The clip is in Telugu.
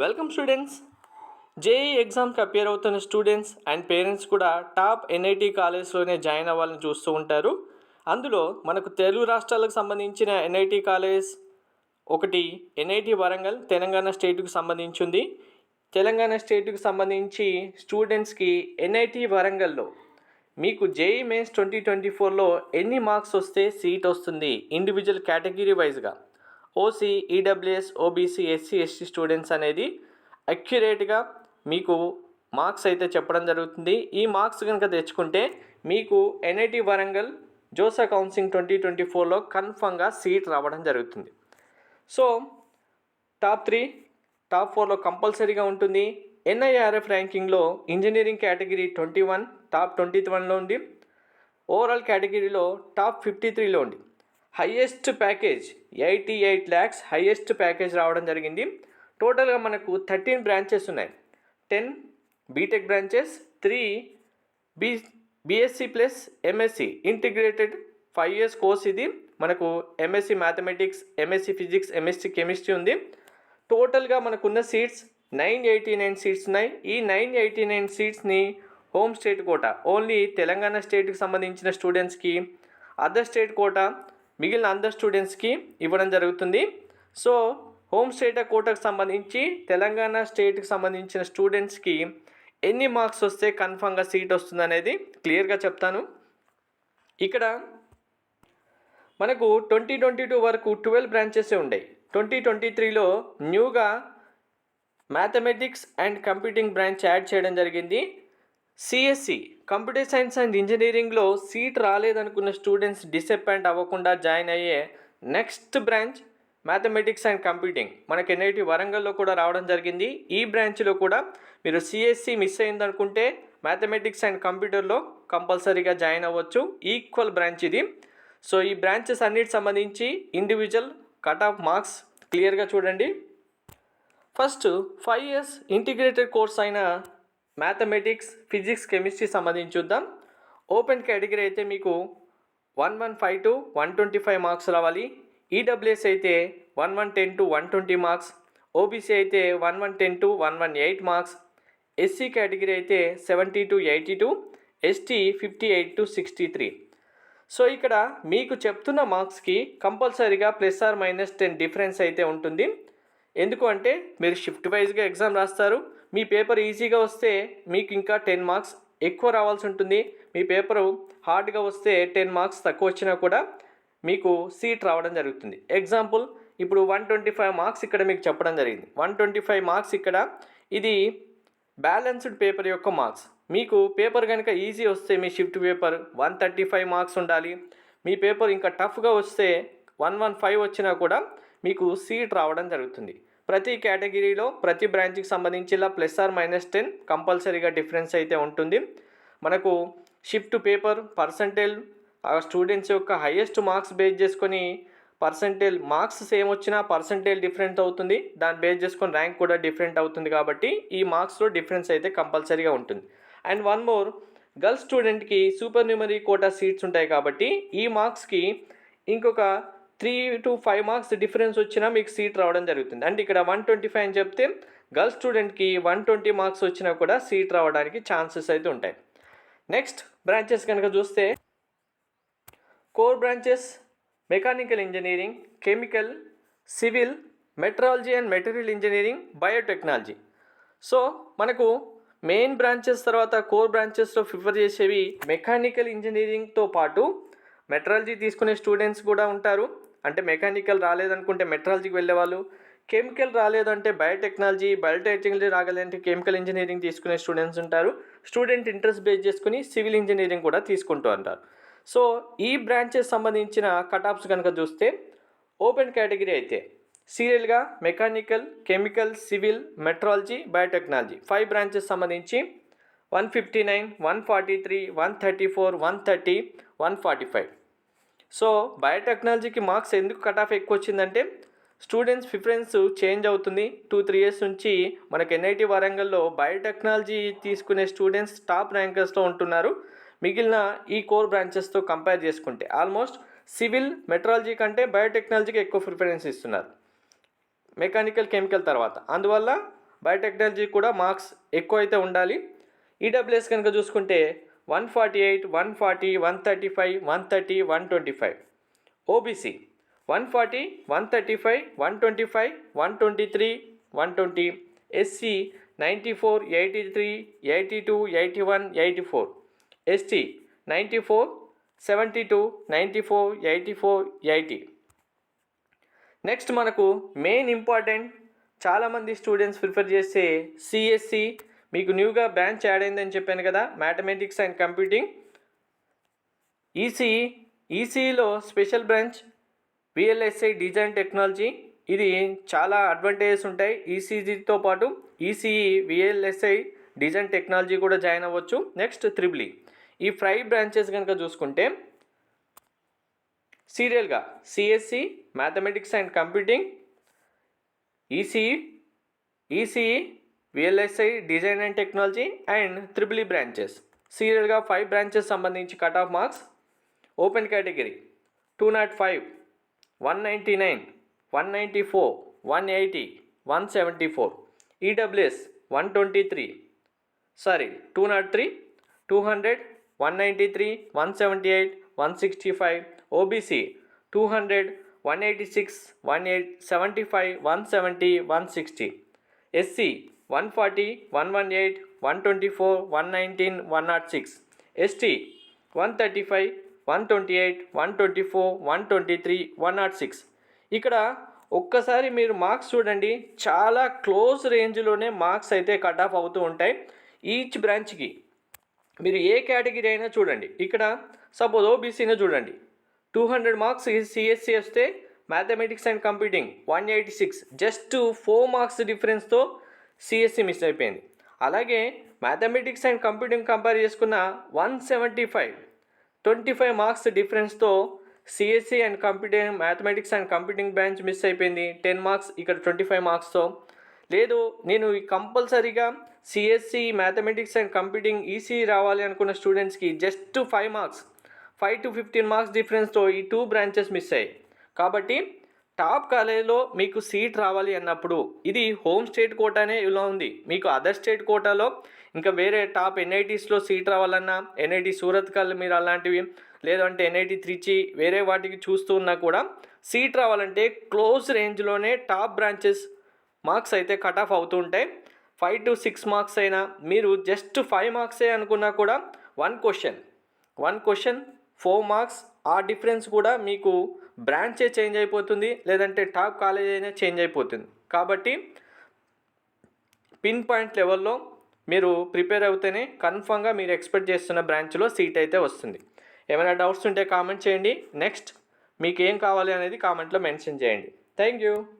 వెల్కమ్ స్టూడెంట్స్ జేఈ ఎగ్జామ్కి అపేర్ అవుతున్న స్టూడెంట్స్ అండ్ పేరెంట్స్ కూడా టాప్ ఎన్ఐటి కాలేజ్లోనే జాయిన్ అవ్వాలని చూస్తూ ఉంటారు. అందులో మనకు తెలుగు రాష్ట్రాలకు సంబంధించిన ఎన్ఐటి కాలేజ్ ఒకటి ఎన్ఐటి వరంగల్ తెలంగాణ స్టేట్కి సంబంధించింది. తెలంగాణ స్టేట్కి సంబంధించి స్టూడెంట్స్కి ఎన్ఐటి వరంగల్లో మీకు జేఈ మెయిన్స్ ట్వంటీ ట్వంటీ ఫోర్లో ఎన్ని మార్క్స్ వస్తే సీట్ వస్తుంది ఇండివిజువల్ కేటగిరీ వైజ్గా OC EWS OBC SC ST students అనేది అక్యురేట్గా మీకు మార్క్స్ అయితే చెప్పడం జరుగుతుంది. ఈ మార్క్స్ కనుక తెచ్చుకుంటే మీకు NIT Warangal JoSAA counselling twenty twenty ఫోర్లో కన్ఫర్మ్గా సీట్ రావడం జరుగుతుంది. సో టాప్ త్రీ టాప్ ఫోర్లో కంపల్సరీగా ఉంటుంది. NIRF ర్యాంకింగ్లో engineering category twenty one top twenty వన్లో ఉంది. ఓవరాల్ కేటగిరీలో టాప్ ఫిఫ్టీ త్రీలో ఉంది. Highest package eighty eight lakhs highest package రావడం జరిగింది. టోటల్గా మనకు థర్టీన్ బ్రాంచెస్ ఉన్నాయి. Ten BTech branches three B BSc plus MSc. Integrated five years course ఇది. మనకు MSc mathematics MSc physics MSc chemistry ఉంది. టోటల్గా మనకున్న seats nine eighty nine seats ఉన్నాయి. ఈ nine eighty nine సీట్స్ని home state quota only Telangana స్టేట్కి సంబంధించిన స్టూడెంట్స్కి అదర్ స్టేట్ కోట మిగిలిన అందరు స్టూడెంట్స్కి ఇవ్వడం జరుగుతుంది. సో హోమ్ స్టేట్ కోటకు సంబంధించి తెలంగాణ స్టేట్కి సంబంధించిన స్టూడెంట్స్కి ఎన్ని మార్క్స్ వస్తే కన్ఫామ్గా సీట్ వస్తుంది అనేది క్లియర్గా చెప్తాను. ఇక్కడ మనకు ట్వంటీ ట్వంటీ టూ వరకు ట్వెల్వ్ బ్రాంచెస్ ఉన్నాయి ట్వంటీ ట్వంటీ త్రీలో న్యూగా mathematics and computing branch add చేయడం జరిగింది. సిఎస్సి కంప్యూటర్ సైన్స్ అండ్ ఇంజనీరింగ్లో సీట్ రాలేదనుకున్న స్టూడెంట్స్ డిసప్పాయింట్ అవ్వకుండా జాయిన్ అయ్యే next branch mathematics and computing. మనకి ఎన్ఐటి వరంగల్లో కూడా రావడం జరిగింది. ఈ బ్రాంచ్లో కూడా మీరు సిఎస్సి మిస్ అయిందనుకుంటే మ్యాథమెటిక్స్ అండ్ కంప్యూటర్లో కంపల్సరీగా జాయిన్ అవ్వచ్చు. ఈక్వల్ బ్రాంచ్ ఇది. సో ఈ బ్రాంచెస్ అన్నిటి సంబంధించి ఇండివిజువల్ కట్ ఆఫ్ మార్క్స్ క్లియర్గా చూడండి. First five years integrated course అయిన మ్యాథమెటిక్స్ ఫిజిక్స్ కెమిస్ట్రీ సంబంధించి చూద్దాం ఓపెన్ కేటగిరీ అయితే మీకు one one five to one twenty five marks రావాలి. ఈడబ్ల్యూఎస్ అయితే one one ten to one twenty marks OBC అయితే one one ten to one one eight marks SC category అయితే seventy to eighty two ST fifty eight to sixty three so ఇక్కడ మీకు చెప్తున్న మార్క్స్కి కంపల్సరీగా plus or minus ten difference అయితే ఉంటుంది. ఎందుకు అంటే మీరు షిఫ్ట్ వైజ్గా ఎగ్జామ్ రాస్తారు. మీ పేపర్ ఈజీగా వస్తే మీకు ఇంకా టెన్ మార్క్స్ ఎక్కువ రావాల్సి ఉంటుంది. మీ పేపరు హార్డ్గా వస్తే టెన్ మార్క్స్ తక్కువ వచ్చినా కూడా మీకు సీట్ రావడం జరుగుతుంది. ఎగ్జాంపుల్ ఇప్పుడు వన్ ట్వంటీ ఫైవ్ మార్క్స్ ఇక్కడ మీకు చెప్పడం జరిగింది. వన్ ట్వంటీ ఫైవ్ మార్క్స్ ఇక్కడ ఇది బ్యాలెన్స్డ్ పేపర్ యొక్క మార్క్స్. మీకు పేపర్ కనుక ఈజీ వస్తే మీ shift paper one thirty five marks ఉండాలి. మీ పేపర్ ఇంకా టఫ్గా వస్తే వన్ వన్ ఫైవ్ వచ్చినా కూడా మీకు సీట్ రావడం జరుగుతుంది. ప్రతి కేటగిరీలో ప్రతి బ్రాంచ్కి సంబంధించి ఇలా ప్లస్ ఆర్ మైనస్ టెన్ కంపల్సరీగా డిఫరెన్స్ అయితే ఉంటుంది. మనకు షిఫ్ట్ పేపర్ పర్సంటేజ్ ఆ స్టూడెంట్స్ యొక్క హైయెస్ట్ మార్క్స్ బేస్ చేసుకొని పర్సంటేజ్ మార్క్స్ సేమ్ వచ్చినా పర్సంటేజ్ డిఫరెంట్ అవుతుంది. దాన్ని బేస్ చేసుకొని ర్యాంక్ కూడా డిఫరెంట్ అవుతుంది కాబట్టి ఈ మార్క్స్లో డిఫరెన్స్ అయితే కంపల్సరీగా ఉంటుంది. అండ్ వన్ మోర్ గర్ల్స్ స్టూడెంట్కి సూపర్ న్యూమరీ కోటా సీట్స్ ఉంటాయి కాబట్టి ఈ మార్క్స్కి ఇంకొక three to five marks difference వచ్చినా మీకు సీట్ రావడం జరుగుతుంది. అంటే ఇక్కడ వన్ ట్వంటీ ఫైవ్ అని చెప్తే గర్ల్స్ స్టూడెంట్కి వన్ ట్వంటీ మార్క్స్ వచ్చినా కూడా సీట్ రావడానికి ఛాన్సెస్ అయితే ఉంటాయి. నెక్స్ట్ బ్రాంచెస్ కనుక చూస్తే core branches mechanical engineering chemical civil metallurgy and material engineering biotechnology. So మనకు మెయిన్ బ్రాంచెస్ తర్వాత కోర్ బ్రాంచెస్లో ప్రిఫర్ చేసేవి మెకానికల్ ఇంజనీరింగ్తో పాటు మెట్రాలజీ తీసుకునే స్టూడెంట్స్ కూడా ఉంటారు. అంటే మెకానికల్ రాలేదనుకుంటే మెట్రాలజీకి వెళ్ళేవాళ్ళు. కెమికల్ రాలేదంటే బయోటెక్నాలజీ బయోటెక్నాలజీ రాగలంటే కెమికల్ ఇంజనీరింగ్ తీసుకునే స్టూడెంట్స్ ఉంటారు. స్టూడెంట్ ఇంట్రెస్ట్ బేస్ చేసుకుని సివిల్ ఇంజనీరింగ్ కూడా తీసుకుంటూ ఉంటారు. సో ఈ బ్రాంచెస్ సంబంధించిన కటాప్స్ కనుక చూస్తే ఓపెన్ కేటగిరీ అయితే సీరియల్గా mechanical chemical civil metallurgy biotechnology five branches సంబంధించి one fifty nine one forty three one thirty four one thirty one forty five. So బయోటెక్నాలజీకి marks ఎందుకు కట్ ఆఫ్ ఎక్కువ వచ్చిందంటే స్టూడెంట్స్ ప్రిఫరెన్స్ చేంజ్ అవుతుంది. టూ త్రీ ఇయర్స్ నుంచి మనకి ఎన్ఐటి వరంగల్లో బయోటెక్నాలజీ తీసుకునే స్టూడెంట్స్ టాప్ ర్యాంకర్స్లో ఉంటున్నారు. మిగిలిన ఈ కోర్ బ్రాంచెస్తో కంపేర్ చేసుకుంటే ఆల్మోస్ట్ సివిల్ మెట్రాలజీ కంటే బయోటెక్నాలజీకి ఎక్కువ ప్రిఫరెన్స్ ఇస్తున్నారు. మెకానికల్ కెమికల్ తర్వాత. అందువల్ల బయోటెక్నాలజీ కూడా మార్క్స్ ఎక్కువ అయితే ఉండాలి. ఈడబ్ల్యూఎస్ కనుక చూసుకుంటే one forty eight one forty one thirty five one thirty one twenty five OBC one forty one thirty five one twenty five one twenty three one twenty SC ninety four eighty three eighty two eighty one eighty four ST ninety four seventy two ninety four eighty four eighty next మనకు మెయిన్ ఇంపార్టెంట్ చాలామంది స్టూడెంట్స్ ప్రిఫర్ చేసే సిఎస్సి మీకు న్యూగా బ్రాంచ్ యాడ్ అయిందని చెప్పాను కదా mathematics and computing ECE ఈసీఈలో special branch VLSI design technology ఇది చాలా అడ్వాంటేజెస్ ఉంటాయి. ఈసీజీతో పాటు ఈసీఈ విఎల్ఎస్ఐ డిజైన్ టెక్నాలజీ కూడా జాయిన్ అవ్వచ్చు. Next triple E five branches కనుక చూసుకుంటే సీరియల్గా CSC mathematics and computing ECE ECE VLSI design and technology and triple branches సీరియల్గా ఫైవ్ బ్రాంచెస్ సంబంధించి cut off marks open category two naught five one ninety nine one ninety four one eighty one seventy four EWS one twenty three sorry two naught three two hundred one ninety three one seventy eight one sixty five OBC two hundred one eighty six one eight seventy five one seventy one sixty SC one forty one one eight one twenty four one nineteen one naught six ST one thirty five one twenty eight one twenty four one twenty three one naught six ఇక్కడ ఒక్కసారి మీరు మార్క్స్ చూడండి. చాలా క్లోజ్ రేంజ్లోనే మార్క్స్ అయితే కట్ ఆఫ్ అవుతూ ఉంటాయి. ఈచ్ బ్రాంచ్కి మీరు ఏ కేటగిరీ అయినా చూడండి. ఇక్కడ సపోజ్ ఓబీసీనే చూడండి. టూ హండ్రెడ్ మార్క్స్ సిఎస్సి వస్తే mathematics and computing one eighty six. Just four marks డిఫరెన్స్తో CSE miss అయిపోయింది. అలాగే మ్యాథమెటిక్స్ అండ్ కంప్యూటింగ్ కంపేర్ చేసుకున్న one seventy five twenty five marks డిఫరెన్స్తో CSE and computing mathematics and computing branch miss అయిపోయింది. టెన్ మార్క్స్ ఇక్కడ ట్వంటీ ఫైవ్ మార్క్స్తో లేదు నేను కంపల్సరీగా CSE mathematics and computing EC రావాలి అనుకున్న స్టూడెంట్స్కి just five marks five to fifteen marks డిఫరెన్స్తో ఈ టూ బ్రాంచెస్ మిస్ అయ్యాయి. కాబట్టి టాప్ కాలేజీలో మీకు సీట్ రావాలి అన్నప్పుడు ఇది హోమ్ స్టేట్ కోటానే ఇలా ఉంది. మీకు అదర్ స్టేట్ కోటాలో ఇంకా వేరే టాప్ ఎన్ఐటీస్లో సీట్ రావాలన్నా ఎన్ఐటి సూరత్ కల్ మీరు అలాంటివి లేదంటే ఎన్ఐటి త్రిచి వేరే వాటికి చూస్తూ ఉన్నా కూడా సీట్ రావాలంటే క్లోజ్ రేంజ్లోనే టాప్ బ్రాంచెస్ మార్క్స్ అయితే కట్ ఆఫ్ అవుతూ ఉంటాయి. ఫైవ్ టు సిక్స్ మార్క్స్ అయినా మీరు జస్ట్ ఫైవ్ మార్క్సే అనుకున్నా కూడా one question one question four marks ఆ డిఫరెన్స్ కూడా మీకు బ్రాంచే చేంజ్ అయిపోతుంది లేదంటే టాప్ కాలేజ్ అయినా చేంజ్ అయిపోతుంది. కాబట్టి పిన్ పాయింట్ లెవెల్లో మీరు ప్రిపేర్ అవుతేనే కన్ఫామ్గా మీరు ఎక్స్పెక్ట్ చేస్తున్న బ్రాంచ్లో సీట్ అయితే వస్తుంది. ఏమైనా డౌట్స్ ఉంటే కామెంట్ చేయండి. నెక్స్ట్ మీకు ఏం కావాలి అనేది కామెంట్లో మెన్షన్ చేయండి. Thank you.